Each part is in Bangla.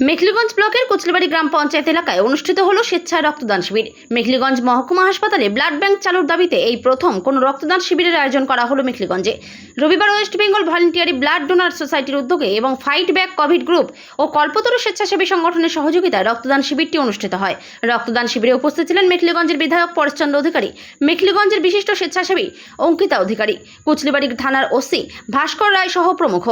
মেখলিগঞ্জ ব্লকের কুচলিবাড়ি গ্রাম পঞ্চায়েত এলাকায় অনুষ্ঠিত হলো স্বেচ্ছায় রক্তদান শিবির। মেখলিগঞ্জ মহকুমা হাসপাতালে ব্লাড ব্যাংক চালুর দাবিতে এই প্রথম কোনো রক্তদান শিবিরের আয়োজন করা হলো মেখলিগঞ্জে। রবিবার West Bengal voluntary blood donor সোসাইটির উদ্যোগে এবং ফাইট ব্যাক কোভিড গ্রুপ ও কল্পতরু স্বেচ্ছাসেবী সংগঠনের সহযোগিতায় রক্তদান শিবিরটি অনুষ্ঠিত হয়। রক্তদান শিবিরে উপস্থিত ছিলেন মেখলিগঞ্জের বিধায়ক পরেশচন্দ্র অধিকারী, মেখলিগঞ্জের বিশিষ্ট স্বেচ্ছাসেবী অঙ্কিতা অধিকারী, কুচলিবাড়ি থানার ওসি ভাস্কর রায় সহ প্রমুখ।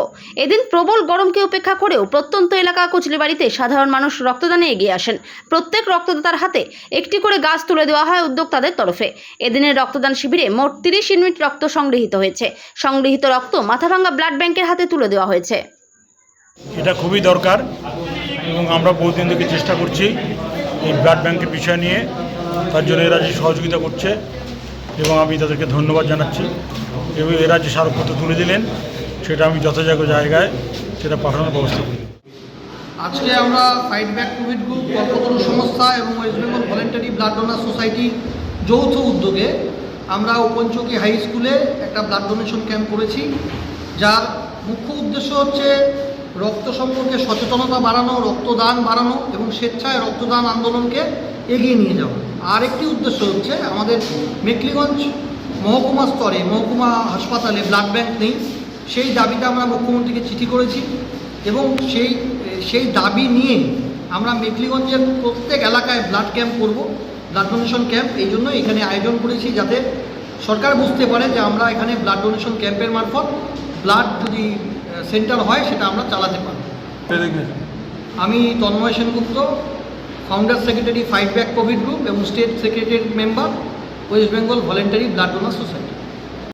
এদিন প্রবল গরমকে উপেক্ষা করেও প্রত্যন্ত এলাকা কুচলিবাড়িতে সাধারণ মানুষ রক্তদানে এগিয়ে আসেন। প্রত্যেক রক্তদাতার হাতে একটি করে গাছ তুলে দেওয়া হয় উদ্যোক্তাদের তরফে। এদিনের রক্তদান শিবিরে মোট তিরিশ ইউনিট রক্ত সংগৃহীত হয়েছে। সংগৃহীত রক্ত মাথাভাঙ্গা ব্লাড ব্যাংকের হাতে তুলে দেওয়া হয়েছে। এটা খুবই দরকার এবং আমরা বহুদিন থেকে চেষ্টা করছি এই ব্লাড ব্যাংকের বিষয় নিয়ে। তার জন্য এরা যে সহযোগিতা করছে এবং আমি তাদেরকে ধন্যবাদ জানাচ্ছি। এবং এরা যে স্মারকপত্র তুলে দিলেন, সেটা আমি যথাযথ জায়গায় সেটা পাঠানোর ব্যবস্থা করি। আজকে আমরা fight back covid group Kalpataru সংস্থা এবং West Bengal voluntary blood donor society যৌথ উদ্যোগে আমরা উপঞ্চকি হাই স্কুলে একটা ব্লাড ডোনেশন ক্যাম্প করেছি, যার মুখ্য উদ্দেশ্য হচ্ছে রক্ত সম্পর্কে সচেতনতা বাড়ানো, রক্তদান বাড়ানো এবং স্বেচ্ছায় রক্তদান আন্দোলনকে এগিয়ে নিয়ে যাওয়া। আর একটি উদ্দেশ্য হচ্ছে আমাদের মেকলিগঞ্জ মহকুমা স্তরে, মহকুমা হাসপাতালে ব্লাড ব্যাংক নেই। সেই দাবিতে আমরা মুখ্যমন্ত্রীকে চিঠি করেছি। এবং সেই সেই দাবি নিয়ে আমরা মেকলিগঞ্জের প্রত্যেক এলাকায় ব্লাড ক্যাম্প করব ব্লাড ডোনেশন ক্যাম্প এই জন্য এখানে আয়োজন করেছি যাতে সরকার বুঝতে পারে যে আমরা এখানে ব্লাড ডোনেশন ক্যাম্পের মারফত ব্লাড যদি সেন্টার হয় সেটা আমরা চালাতে পারব। আমি Tanmoy Sengupta founder secretary fight back Covid group এবং state secretary member West Bengal voluntary blood donor society